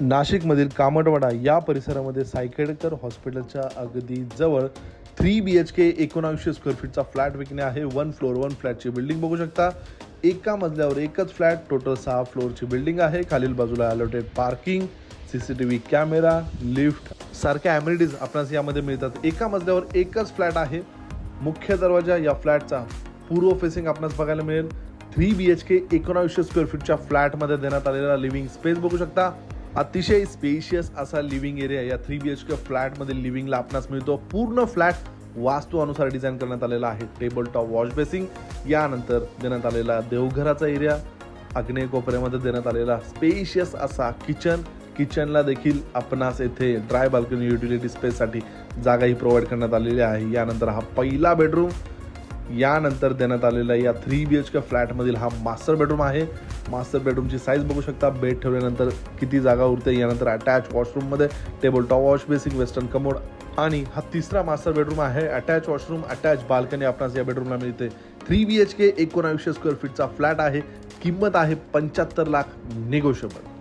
नाशिकमधील कामटवाडा या परिसरामध्ये सायकेडकर हॉस्पिटलच्या अगदी जवळ थ्री बी एच के एकोणावीसशे स्क्वेअर फीटचा फ्लॅट विकणे आहे. वन फ्लोअर वन फ्लॅटची बिल्डिंग बघू शकता. एका मजल्यावर एकच फ्लॅट टोटल सहा फ्लोअरची बिल्डिंग आहे. खालील बाजूला allotted parking C C T V camera lift सारख्या ॲम्युनिटीज आपणास यामध्ये मिळतात. एका मजल्यावर एकच फ्लॅट आहे. मुख्य दरवाजा या फ्लॅटचा पूर्व फेसिंग आपणास बघायला मिळेल. थ्री बी एच के एकोणावीसशे स्क्वेअर फीटच्या फ्लॅटमध्ये देण्यात आलेला लिव्हिंग स्पेस बघू शकता. अतिशय स्पेशियस असा लिव्हिंग एरिया या थ्री बी एच के फ्लॅटमध्ये लिव्हिंगला आपणास मिळतो. पूर्ण फ्लॅट वास्तू अनुसार डिझाईन करण्यात आलेला आहे. टेबल टॉप वॉश बेसिंग यानंतर देण्यात आलेला देवघराचा एरिया आग्नेय कोपऱ्यामध्ये देण्यात आलेला स्पेशियस असा किचन किचनला देखील आपणास येथे ड्राय बाल्कनी युटिलिटी स्पेससाठी जागाही प्रोव्हाइड करण्यात आलेली आहे. यानंतर हा पहिला बेडरूम यानंतर देण्यात आलेला या थ्री बी एच के फ्लॅटमधील हा मास्टर बेडरूम आहे. मास्टर बेडरूमची साईज बघू शकता. बेड ठेवल्यानंतर किती जागा उरते यानंतर attach वॉशरूममध्ये table top wash basin western commode आणि हा तिसरा मास्टर बेडरूम आहे. अटॅच वॉशरूम अटॅच बाल्कनी आपणास या बेडरूमला मिळते. थ्री बी एच के एकोणावीसशे स्क्वेअर फीटचा फ्लॅट आहे. किंमत आहे पंच्याहत्तर लाख निगोशिएबल